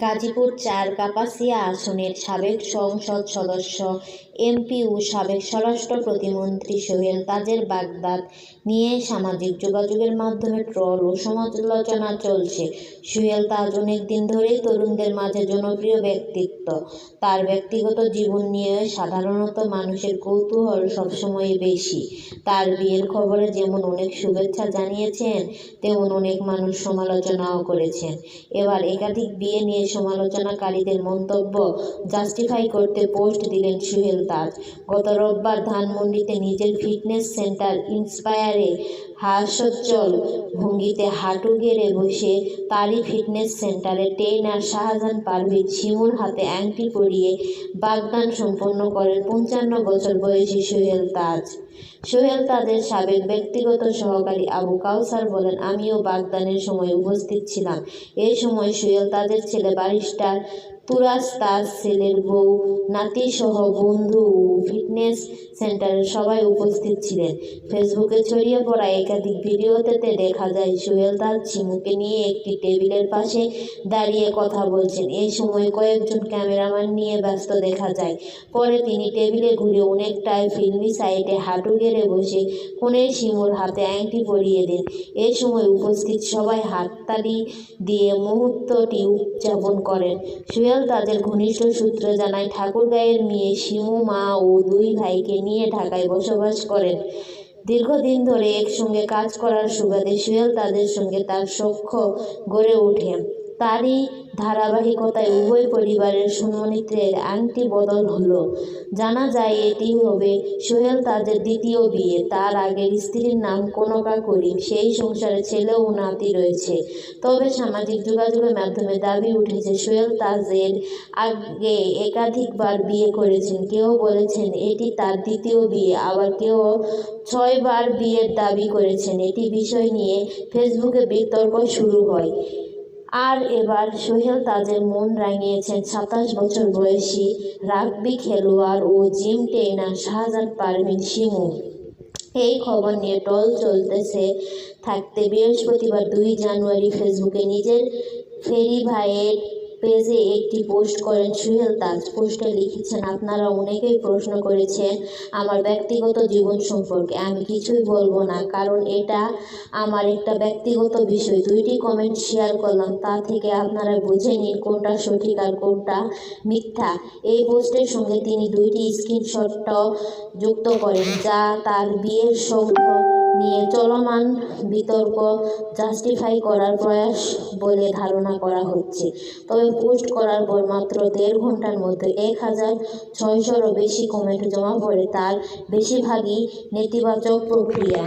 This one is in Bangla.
গাজীপুর চার কাপাসিয়া আসনের সাবেক সংসদ সদস্য, এমপি ও সাবেক স্বরাষ্ট্র প্রতিমন্ত্রী সোহেল তাজের বাগদাদ নিয়ে সামাজিক যোগাযোগের মাধ্যমে ট্রল ও সমালোচনা চলছে। সোহেল তাজ অনেক দিন ধরেই তরুণদের মাঝে জনপ্রিয় ব্যক্তিত্ব। তার ব্যক্তিগত জীবন নিয়ে সাধারণত মানুষের কৌতূহল সবসময় বেশি। তার বিয়ের খবরে যেমন অনেক শুভেচ্ছা জানিয়েছেন, তেমন অনেক মানুষ সমালোচনাও করেছেন। এবার একাধিক বিয়ে নিয়ে সমালোচনাকারীদের মন্তব্য জাস্টিফাই করতে পোস্ট দিলেন সুহেল তাজ গত রোববার ধানমন্ডিতে নিজের ফিটনেস সেন্টার ইন্সপায়ারে হাস্যোজ্জ্বল। ভঙ্গিতে হাঁটু গেড়ে বসে তারই ফিটনেস সেন্টারে ট্রেনার শাহজাহান পারভীন শিমুর হাতে আংটি পরিয়ে বাগদান সম্পন্ন করেন পঞ্চান্ন বছর বয়সী সোহেল তাজ। সোহেল তাজের সাবেক ব্যক্তিগত সহকারী আবু কাউসার বলেন, আমিও বাগদানের সময় উপস্থিত ছিলাম। এই সময় সোহেল তাজের ছেলে ব্যারিস্টার তুরাজ তাজ ছেলের বউ, নাতিসহ বন্ধু ফিটনেস সেন্টারের সবাই উপস্থিত ছিলেন। ফেসবুকে ছড়িয়ে পড়া একাধিক ভিডিওতে দেখা যায়, সোহেল তাজ ছিমুকে নিয়ে একটি টেবিলের পাশে দাঁড়িয়ে কথা বলছেন। এই সময় কয়েকজন ক্যামেরাম্যান নিয়ে ব্যস্ত দেখা যায়। পরে তিনি টেবিলে ঘুরে অনেকটাই ফিল্মি সাইডে হাঁটু গেড়ে বসে কনের শিমুর হাতে আংটি পরিয়ে দেন। এই সময় উপস্থিত সবাই হাততালি দিয়ে মুহূর্তটি উদযাপন করেন। সোহেল তাদের ঘনিষ্ঠ সূত্র জানায় ঠাকুরগাঁয়ের মেয়ে শিমু, মা ও দুই ভাইকে নিয়ে ঢাকায় বসবাস করেন। দীর্ঘদিন ধরে একসঙ্গে কাজ করার সুবাদে সোহেল তাদের সঙ্গে তার সখ্য গড়ে ওঠে। তারই ধারাবাহিকতায় উভয় পরিবারের সম্মানিতের আংটি বদল হলো। জানা যায় এটি হবে সোহেল তাদের দ্বিতীয় বিয়ে। তার আগের স্ত্রীর নাম কনকা করিম। সেই সংসারে ছেলে ও নাতি রয়েছে। তবে সামাজিক যোগাযোগের মাধ্যমে দাবি উঠেছে, সোহেল তাজের আগে একাধিকবার বিয়ে করেছেন। কেউ বলেছেন, এটি তার দ্বিতীয় বিয়ে। আবার কেউ ছয়বার বিয়ের দাবি করেছেন। এটি বিষয় নিয়ে ফেসবুকে বিতর্ক শুরু হয়। আর এবার সোহেল তাজের মন রাঙিয়েছেন সাতাশ বছর বয়সী রাগবি খেলোয়াড় ও জিম ট্রেনার শাহজাদ পারভিন শিমু। এই খবর নিয়ে টল চলতেছে থাকতে বৃহস্পতিবার দুই জানুয়ারি ফেসবুকে। নিজের ফেরি ভাইয়ের পেজে একটি পোস্ট করেন সুহেল তাজ পোস্টে লিখেছেন, আপনারা অনেকেই প্রশ্ন করেছেন আমার ব্যক্তিগত জীবন সম্পর্কে। আমি কিছুই বলব না, কারণ এটা আমার একটা ব্যক্তিগত বিষয়। দুইটি কমেন্ট শেয়ার করলাম, তা থেকে আপনারা বুঝে নিন কোনটা সঠিক আর কোনটা মিথ্যা। এই পোস্টের সঙ্গে তিনি দুইটি স্ক্রিনশটও যুক্ত করেন, যা তার বিয়ের সংখ্য নিয়ে চলমান বিতর্ক জাস্টিফাই করার প্রয়াস বলে ধারণা করা হচ্ছে। তবে পোস্ট করার পর মাত্র দেড় ঘণ্টার মধ্যে এক হাজার ছয়শোরও বেশি কমেন্ট জমা পড়ে তার বেশিরভাগই নেতিবাচক প্রক্রিয়া।